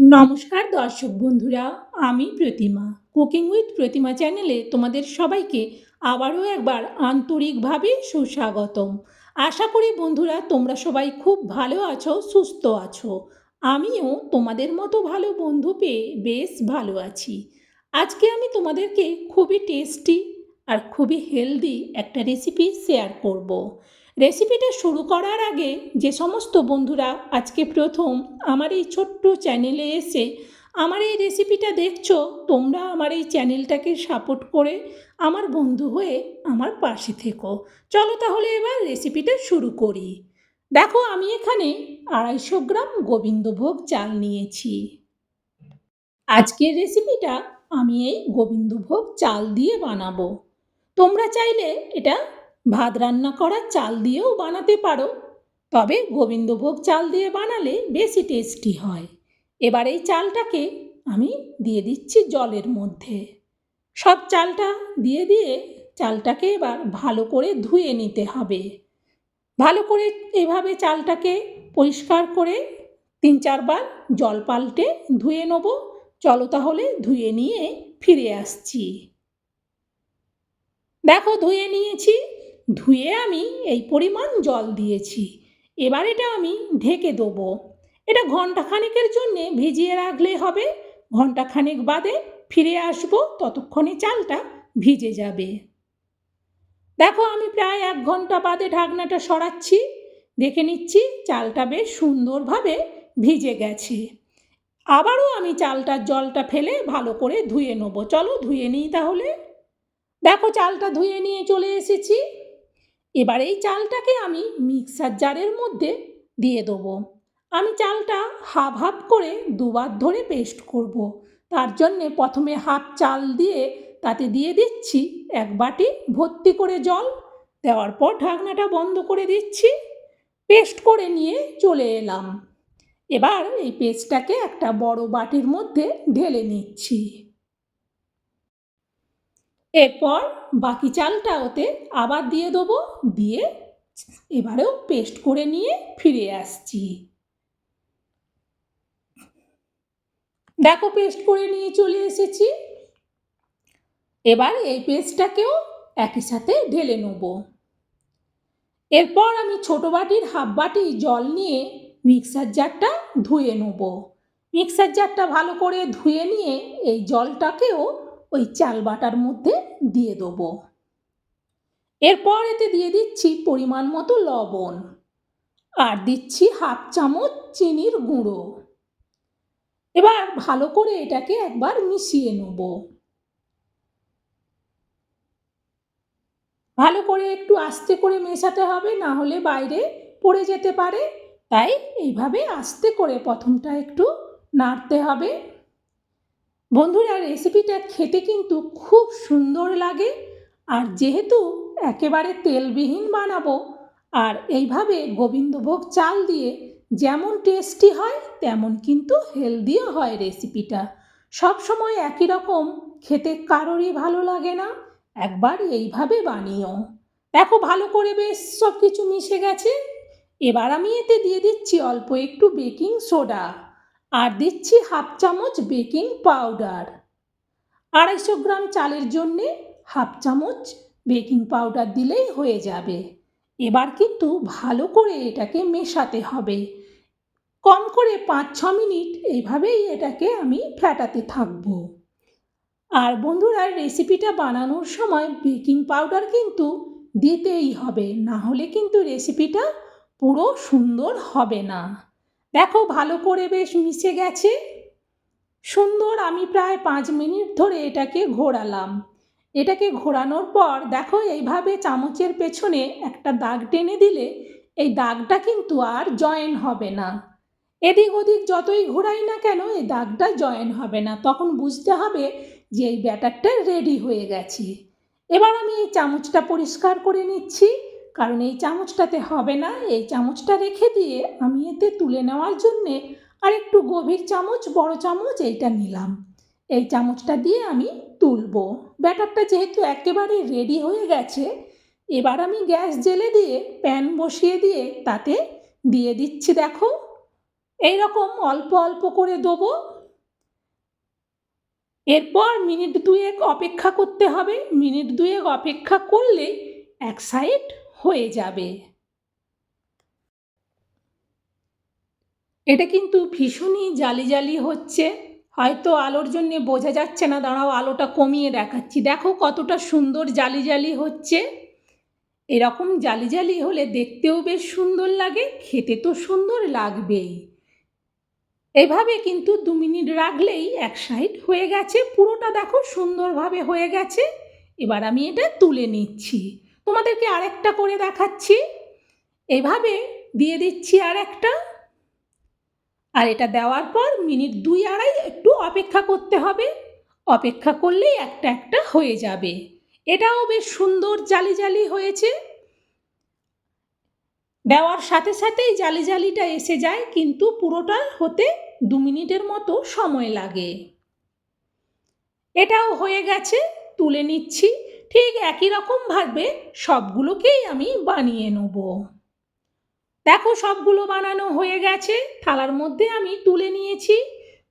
নমস্কার দর্শক বন্ধুরা, আমি প্রতিমা। কুকিং উইথ প্রতিমা চ্যানেলে তোমাদের সবাইকে আবারও একবার আন্তরিকভাবে সুস্বাগতম। আশা করি বন্ধুরা, তোমরা সবাই খুব ভালো আছো, সুস্থ আছো। আমিও তোমাদের মতো ভালো বন্ধু পেয়ে বেশ ভালো আছি। আজকে আমি তোমাদেরকে খুবই টেস্টি আর খুবই হেলদি একটা রেসিপি শেয়ার করব। রেসিপিটা শুরু করার আগে যে সমস্ত বন্ধুরা আজকে প্রথম আমার এই ছোট্ট চ্যানেলে এসে আমার এই রেসিপিটা দেখছ, তোমরা আমার এই চ্যানেলটাকে সাপোর্ট করে আমার বন্ধু হয়ে আমার পাশে থেকো। চলো তাহলে এবার রেসিপিটা শুরু করি। দেখো, আমি এখানে আড়াইশো গ্রাম গোবিন্দভোগ চাল নিয়েছি। আজকের রেসিপিটা আমি এই গোবিন্দভোগ চাল দিয়ে বানাবো। তোমরা চাইলে এটা ভাত রান্না করা চাল দিয়েও বানাতে পারো। তবে গোবিন্দভোগ চাল দিয়ে বানালে বেশি টেস্টি হয়। এবার এই চালটাকে আমি দিয়ে দিচ্ছি জলের মধ্যে। সব চালটা দিয়ে দিয়ে চালটাকে এবার ভালো করে ধুয়ে নিতে হবে। ভালো করে এভাবে চালটাকে পরিষ্কার করে তিন চারবার জল পাল্টে ধুয়ে নেব। চলো তাহলে ধুয়ে নিয়ে ফিরে আসছি। দেখো ধুয়ে নিয়েছি। ধুয়ে আমি এই পরিমাণ জল দিয়েছি। এবার এটা আমি ঢেকে দেবো। এটা ঘন্টাখানেকের জন্যে ভিজিয়ে রাখলে হবে। ঘন্টাখানেক বাদে ফিরে আসব, ততক্ষণে চালটা ভিজে যাবে। দেখো আমি প্রায় এক ঘণ্টা বাদে ঢাকনাটা সরাচ্ছি। দেখে নিচ্ছি চালটা বেশ সুন্দরভাবে ভিজে গেছে। আবারও আমি চালটার জলটা ফেলে ভালো করে ধুয়ে নেব। চলো ধুয়ে নিই তাহলে। দেখো চালটা ধুয়ে নিয়ে চলে এসেছি। এবার এই চালটাকে আমি মিক্সার জারের মধ্যে দিয়ে দেবো। আমি চালটা হাফ হাফ করে দুবার ধরে পেস্ট করব। তার জন্যে প্রথমে হাফ চাল দিয়ে তাতে দিয়ে দিচ্ছি এক বাটি ভর্তি করে জল। দেওয়ার পর ঢাকনাটা বন্ধ করে দিচ্ছি। পেস্ট করে নিয়ে চলে এলাম। এবার এই পেস্টটাকে একটা বড় বাটির মধ্যে ঢেলে নিচ্ছি। এরপর বাকি চালটা ওতে আবার দিয়ে দেবো, দিয়ে এবারেও পেস্ট করে নিয়ে ফিরে আসছি। দেখো পেস্ট করে নিয়ে চলে এসেছি। এবার এই পেস্টটাকেও একই সাথে ঢেলে নেব। এরপর আমি ছোটো বাটির হাফ বাটি জল নিয়ে মিক্সার জারটা ধুয়ে নেব। মিক্সার জারটা ভালো করে ধুয়ে নিয়ে এই জলটাকেও ওই চাল বাটার মধ্যে দিয়ে দেবো। এরপর এতে দিয়ে দিচ্ছি পরিমাণ মতো লবণ। আর দিচ্ছি হাফ চামচ চিনির গুঁড়ো। এবার ভালো করে এটাকে একবার মিশিয়ে নেব। ভালো করে একটু আস্তে করে মেশাতে হবে, না হলে বাইরে পড়ে যেতে পারে। তাই এইভাবে আস্তে করে প্রথমটা একটু নাড়তে হবে। বন্ধুরা রেসিপিটা খেতে কিন্তু খুব সুন্দর লাগে। আর যেহেতু একেবারে তেলবিহীন বানাবো, আর এইভাবে গোবিন্দভোগ চাল দিয়ে যেমন টেস্টি হয়, তেমন কিন্তু হেলদিও হয় রেসিপিটা সব সময় একই রকম, খেতে কারোরই ভালো লাগে না, একবার এইভাবে বানিও। দেখো, ভালো করে বেশ সব কিছু মিশে গেছে। এবার আমি এতে দিয়ে দিচ্ছি অল্প একটু বেকিং সোডা। আর দিচ্ছি হাফ চামচ বেকিং পাউডার। আড়াইশো গ্রাম চালের জন্যে হাফ চামচ বেকিং পাউডার দিলেই হয়ে যাবে। এবার কিন্তু ভালো করে এটাকে মেশাতে হবে। কম করে পাঁচ ছ মিনিট এইভাবেই এটাকে আমি ফ্যাটাতে থাকব। আর বন্ধুরা, রেসিপিটা বানানোর সময় বেকিং পাউডার কিন্তু দিতেই হবে, না হলে কিন্তু রেসিপিটা পুরো সুন্দর হবে না। দেখো ভালো করে বেশ মিশে গেছে। সুন্দর, আমি প্রায় পাঁচ মিনিট ধরে এটাকে ঘোরালাম। এটাকে ঘোরানোর পর দেখো এইভাবে চামচের পেছনে একটা দাগ টেনে দিলে এই দাগটা কিন্তু আর জয়েন হবে না। এদিক ওদিক যতই ঘোরাই না কেন এই দাগটা জয়েন হবে না। তখন বুঝতে হবে যে এই ব্যাটারটা রেডি হয়ে গেছে। এবার আমি এই চামচটা পরিষ্কার করে নিচ্ছি। কারণ এই চামচটাতে হবে না। এই চামচটা রেখে দিয়ে আমি এতে তুলে নেওয়ার জন্যে আর একটু গভীর চামচ, বড় চামচ এইটা নিলাম। এই চামচটা দিয়ে আমি তুলব। ব্যাটারটা যেহেতু একেবারে রেডি হয়ে গেছে, এবার আমি গ্যাস জেলে দিয়ে, প্যান বসিয়ে দিয়ে তাতে দিয়ে দিচ্ছি, দেখো। এই রকম অল্প অল্প করে দেবো। এরপর মিনিট দুয়েক অপেক্ষা করতে হবে। মিনিট দুয়েক অপেক্ষা করলে এক সাইড হয়ে যাবে। এটা কিন্তু ভীষণই জালি জালি হচ্ছে। হয়তো আলোর জন্য বোঝা যাচ্ছে না। দাঁড়াও, আলোটা কমিয়ে দেখাচ্ছি। দেখো কতটা সুন্দর জালি জালি হচ্ছে। এরকম জালি জালি হলে দেখতেও বেশ সুন্দর লাগে, খেতে তো সুন্দর লাগবেই। এভাবে কিন্তু দু মিনিট রাখলেই এক সাইড হয়ে গেছে। পুরোটা দেখো সুন্দরভাবে হয়ে গেছে। এবার আমি এটা তুলে নিচ্ছি। তোমাদেরকে আরেকটা করে দেখাচ্ছি। এভাবে দিয়ে দিচ্ছি আর একটা আর এটা দেওয়ার পর মিনিট দুই আড়াই একটু অপেক্ষা করতে হবে। অপেক্ষা করলেই একটা একটা হয়ে যাবে। এটাও বেশ সুন্দর জালি জালি হয়েছে। দেওয়ার সাথে সাথেই জালি জালিটা এসে যায়, কিন্তু পুরোটা হতে দু মিনিটের মতো সময় লাগে। এটাও হয়ে গেছে, তুলে নিচ্ছি। ঠিক একই রকমভাবে সবগুলোকেই আমি বানিয়ে নেব। দেখো সবগুলো বানানো হয়ে গেছে, থালার মধ্যে আমি তুলে নিয়েছি।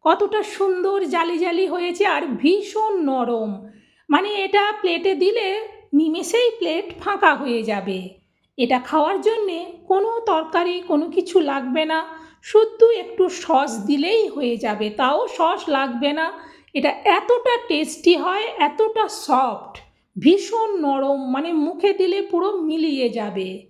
কতটা সুন্দর জালি জালি হয়েছে আর ভীষণ নরম। মানে এটা প্লেটে দিলে নিমেষেই প্লেট ফাঁকা হয়ে যাবে। এটা খাওয়ার জন্যে কোনো তরকারি, কোনো কিছু লাগবে না। শুধু একটু সস দিলেই হয়ে যাবে, তাও সস লাগবে না। এটা এতটা টেস্টি হয়, এতটা সফট। ভীষণ নরম মানে মুখে দিলে পুরো মিলিয়ে যাবে।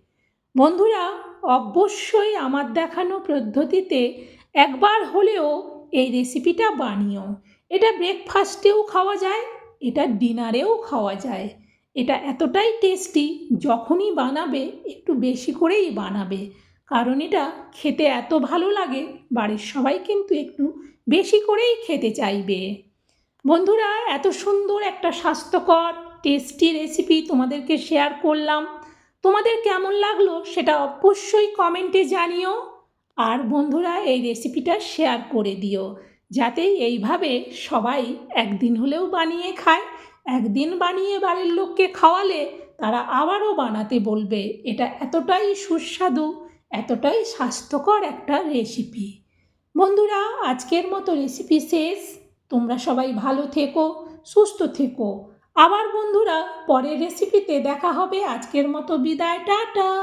বন্ধুরা, অবশ্যই আমার দেখানো পদ্ধতিতে একবার হলেও এই রেসিপিটা বানিও। এটা ব্রেকফাস্টেও খাওয়া যায়, এটা ডিনারেও খাওয়া যায়। এটা এতটাই টেস্টি যখনই বানাবে, একটু বেশি করেই বানাবে। কারণ এটা খেতে এত ভালো লাগে, বাড়ির সবাই কিন্তু একটু বেশি করেই খেতে চাইবে। বন্ধুরা, এত সুন্দর একটা স্বাস্থ্যকর টেস্টি রেসিপি তোমাদেরকে শেয়ার করলাম। তোমাদের কেমন লাগল সেটা অবশ্যই কমেন্টে জানিও। আর বন্ধুরা, এই রেসিপিটা শেয়ার করে দিও। যাতে এইভাবে সবাই একদিন হলেও বানিয়ে খায়, একদিন বানিয়ে বাড়ির লোককে খাওয়ালে তারা আবারও বানাতে বলবে। এটা এতটাই সুস্বাদু, এতটাই স্বাস্থ্যকর একটা রেসিপি বন্ধুরা, আজকের মতো রেসিপি শেষ। তোমরা সবাই ভালো থেকো, সুস্থ থেকো। আবার বন্ধুরা পরের রেসিপিতে দেখা হবে। আজকের মতো বিদায় টাটা!